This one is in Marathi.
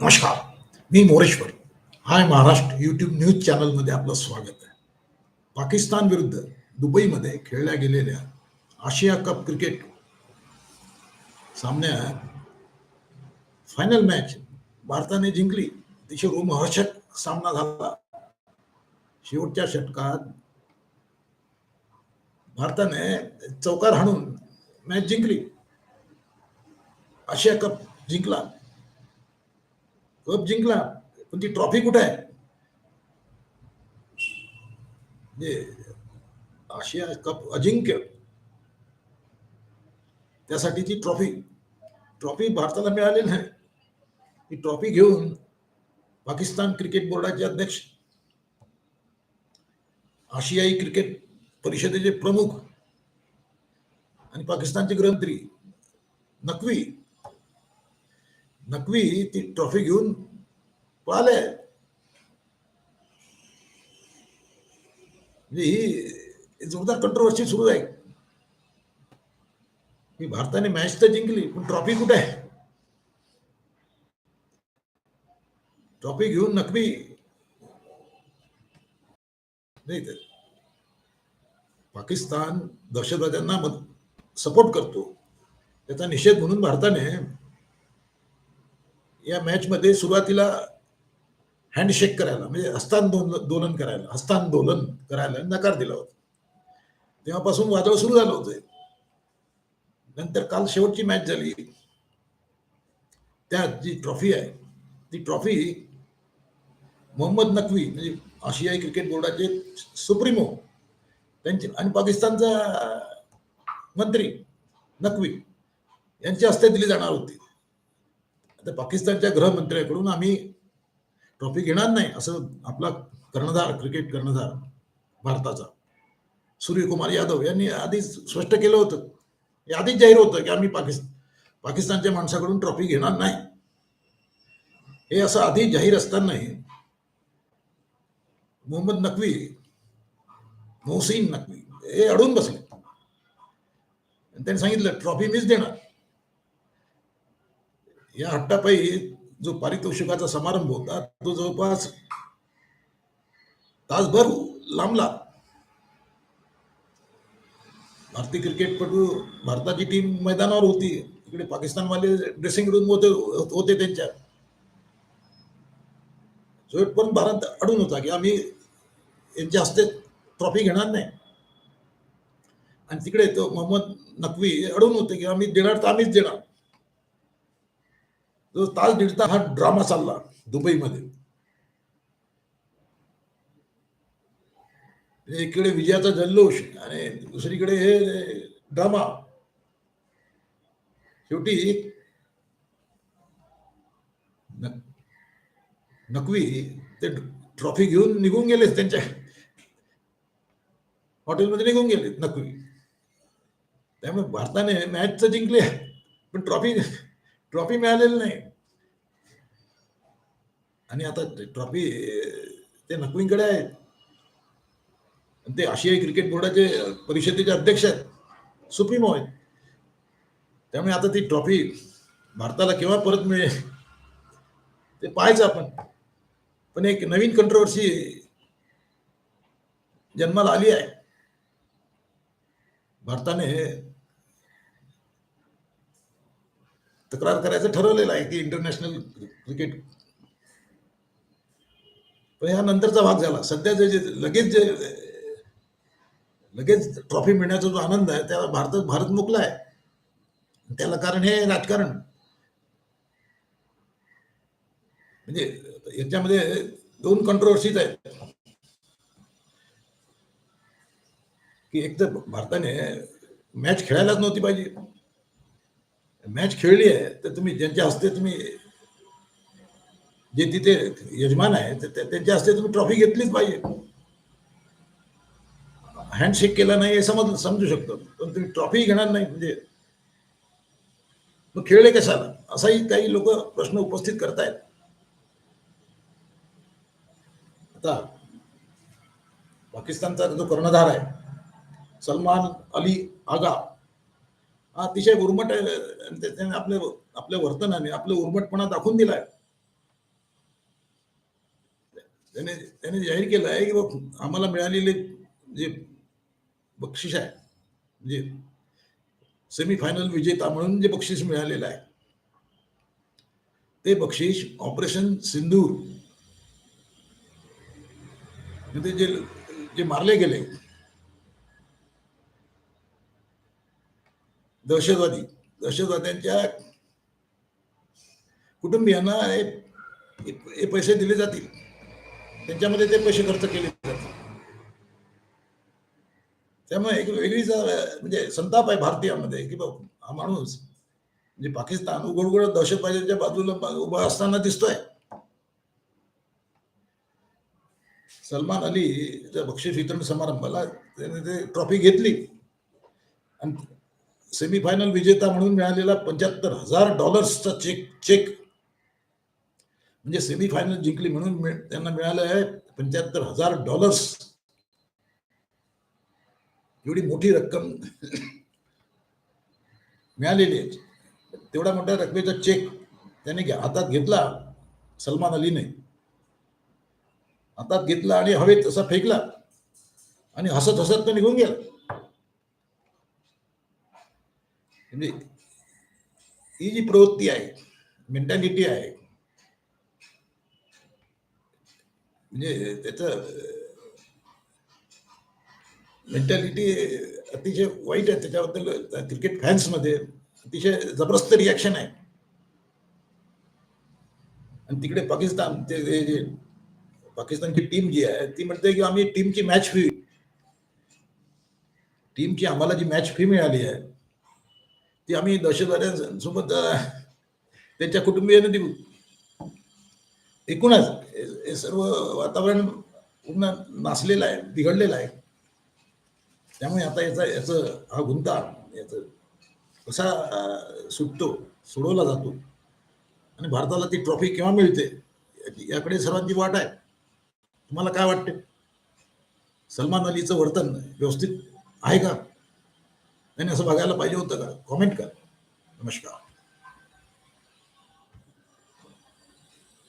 नमस्कार मी Moreshwar. Hi Maharashtra YouTube news चॅनलमध्ये आपलं स्वागत आहे. पाकिस्तान विरुद्ध दुबईमध्ये खेळल्या गेलेल्या आशिया कप क्रिकेट सामन्यात फायनल मॅच भारताने जिंकली. अतिशय रोमहर्षक सामना झाला. शेवटच्या षटकात भारताने चौकार हाणून मॅच जिंकली. आशिया कप जिंकला. कप जिंकला पण ती ट्रॉफी कुठे आहे? म्हणजे आशिया कप अजिंक्य. त्यासाठीची ट्रॉफी ट्रॉफी भारताला मिळालेली नाही. ही ट्रॉफी घेऊन पाकिस्तान क्रिकेट बोर्डाचे अध्यक्ष आशियाई क्रिकेट परिषदेचे प्रमुख आणि पाकिस्तानचे गृहमंत्री नकवी. नकवी ती ट्रॉफी घेऊन पळाले म्हणजे ही जोरदार कंट्रोवर्सी सुरू आहे. की भारताने मॅच तर जिंकली पण ट्रॉफी कुठे आहे? ट्रॉफी घेऊन नकवी. नाही तर पाकिस्तान दहशतवाद्यांना सपोर्ट करतो. त्याचा निषेध म्हणून भारताने या मॅच मध्ये सुरुवातीला हँडशेक करायला म्हणजे हस्तांदोलन करायला हस्तांदोलन करायला नकार दिला होता. तेव्हापासून वादळ सुरू झालं होतं. नंतर काल शेवटची मॅच झाली. त्यात जी ट्रॉफी आहे ती ट्रॉफी मोहम्मद नकवी म्हणजे आशियाई क्रिकेट बोर्डाचे सुप्रीमो त्यांचे आणि पाकिस्तानचा मंत्री नकवी यांच्या हस्ते दिली जाणार होती. आता पाकिस्तानच्या गृहमंत्र्याकडून आम्ही ट्रॉफी घेणार नाही असं आपला कर्णधार क्रिकेट कर्णधार भारताचा. सूर्यकुमार यादव यांनी आधीच स्पष्ट केलं होतं. हे आधीच जाहीर होतं की आम्ही पाकिस्तान पाकिस्तानच्या माणसाकडून ट्रॉफी घेणार नाही. हे असं आधी जाहीर असतानाही मोहम्मद नकवी मोहसिन नकवी हे अडून बसले. त्यांनी सांगितलं ट्रॉफी मीच देणार. या हट्टापायी जो पारितोषिकाचा समारंभ होता तो जवळपास तासभर लांबला. भारतीय क्रिकेटपटू भारताची टीम मैदानावर होती. इकडे पाकिस्तानवाले ड्रेसिंग रूम होते होते त्यांच्या. पण भारत अडून होता की आम्ही यांच्या हस्ते ट्रॉफी घेणार नाही. आणि तिकडे तो मोहम्मद नकवी अडून होते की आम्ही देणार तर आम्हीच देणार. तास दीड तास हा ड्रामा चालला दुबईमध्ये. म्हणजे एकीकडे विजयाचा जल्लोष आणि दुसरीकडे हे ड्रामा. शेवटी नकवी ते ट्रॉफी घेऊन निघून गेले त्यांच्या. हॉटेलमध्ये निघून गेले नकवी. त्यामुळे भारताने मॅच तर जिंकले पण ट्रॉफी ट्रॉफी मिळालेली नाही. आणि आता ट्रॉफी ते नकवींकडे आहेत ते आशियाई क्रिकेट बोर्डाचे परिषदेचे अध्यक्ष आहेत. सुप्रीमो आहेत. त्यामुळे आता ती ट्रॉफी भारताला केव्हा परत मिळेल ते पाहायचं आपण. पण एक नवीन कंट्रोवर्सी जन्माला आली आहे. भारताने तक्रार करायचं ठरवलेलं आहे की इंटरनॅशनल क्रिकेट पण ह्या नंतरचा भाग झाला. सध्या जे लगेच जे लगेच ट्रॉफी मिळण्याचा जो आनंद आहे त्याला भारत भारत मुकला आहे. त्याला कारण हे राजकारण. म्हणजे याच्यामध्ये दोन कंट्रोवर्सीज आहेत. की एक तर भारताने मॅच खेळायलाच नव्हती पाहिजे. मॅच खेळली आहे तर तुम्ही ज्यांच्या हस्ते तुम्ही जे तिथे यजमान आहे त्यांच्या हस्ते तुम्ही ट्रॉफी घेतलीच पाहिजे. हँडशेक केला नाही हे समज समजू शकतो. पण तुम्ही ट्रॉफी घेणार नाही म्हणजे मग खेळले कशाला? असाही काही लोक प्रश्न उपस्थित करतायत. आता पाकिस्तानचा जो कर्णधार आहे सलमान अली आगा हा अतिशय उर्मट आहे. त्याने आपल्या आपल्या वर्तनाने आपलं उर्मटपणा दाखवून दिलाय. त्याने त्याने जाहीर केलं आहे की आम्हाला मिळालेले जे बक्षीस आहे म्हणजे सेमीफायनल विजेता म्हणून जे बक्षीस मिळालेलं आहे ते बक्षीस ऑपरेशन सिंदूर म्हणजे जे जे मारले गेले दहशतवादी दहशतवाद्यांच्या कुटुंबियांना हे पैसे दिले जातील. त्यांच्यामध्ये ते पैसे खर्च केले जातात. त्यामुळे एक वेगळीच म्हणजे संताप आहे भारतीयामध्ये की बा हा माणूस म्हणजे पाकिस्तान उघड उघड दहशतवाद्यांच्या बाजूला उभा असताना दिसतोय. सलमान अलीच्या बक्षीस वितरण समारंभाला त्याने ते ट्रॉफी घेतली आणि सेमीफायनल विजेता म्हणून मिळालेला पंच्याहत्तर हजार डॉलर्सचा चेक चेक म्हणजे सेमीफायनल जिंकली म्हणून त्यांना मिळालं आहे पंच्याहत्तर हजार डॉलर्स एवढी मोठी रक्कम मिळालेली आहे. तेवढा मोठ्या रकमेचा चेक त्याने हातात घेतला सलमान अलीने. हातात घेतला आणि हवेत तसा फेकला आणि हसत हसत तो निघून गेला. म्हणजे ही जी प्रवृत्ती आहे मेंटॅलिटी आहे म्हणजे त्याचं मेंटॅलिटी अतिशय वाईट आहे. त्याच्याबद्दल क्रिकेट फॅन्समध्ये अतिशय जबरदस्त रिॲक्शन आहे. आणि तिकडे पाकिस्तान ते जे पाकिस्तानची टीम जी आहे ती म्हणते की आम्ही टीमची मॅच फी टीमची आम्हाला जी मॅच फी मिळाली आहे ती आम्ही दहशतवाद्यांसोबत त्यांच्या कुटुंबियांना देऊ. एकूणच हे- सर्व वातावरण पूर्ण नासलेलं आहे बिघडलेलं आहे. त्यामुळे आता याचा याचं हा गुंता याचं कसा सुटतो सोडवला जातो. आणि भारताला ती ट्रॉफी केव्हा मिळते याची- याकडे सर्वांची वाट आहे. तुम्हाला काय वाटते? सलमान अलीचं वर्तन व्यवस्थित आहे का? नाही असं बघायला पाहिजे होतं का? कॉमेंट करा. नमस्कार.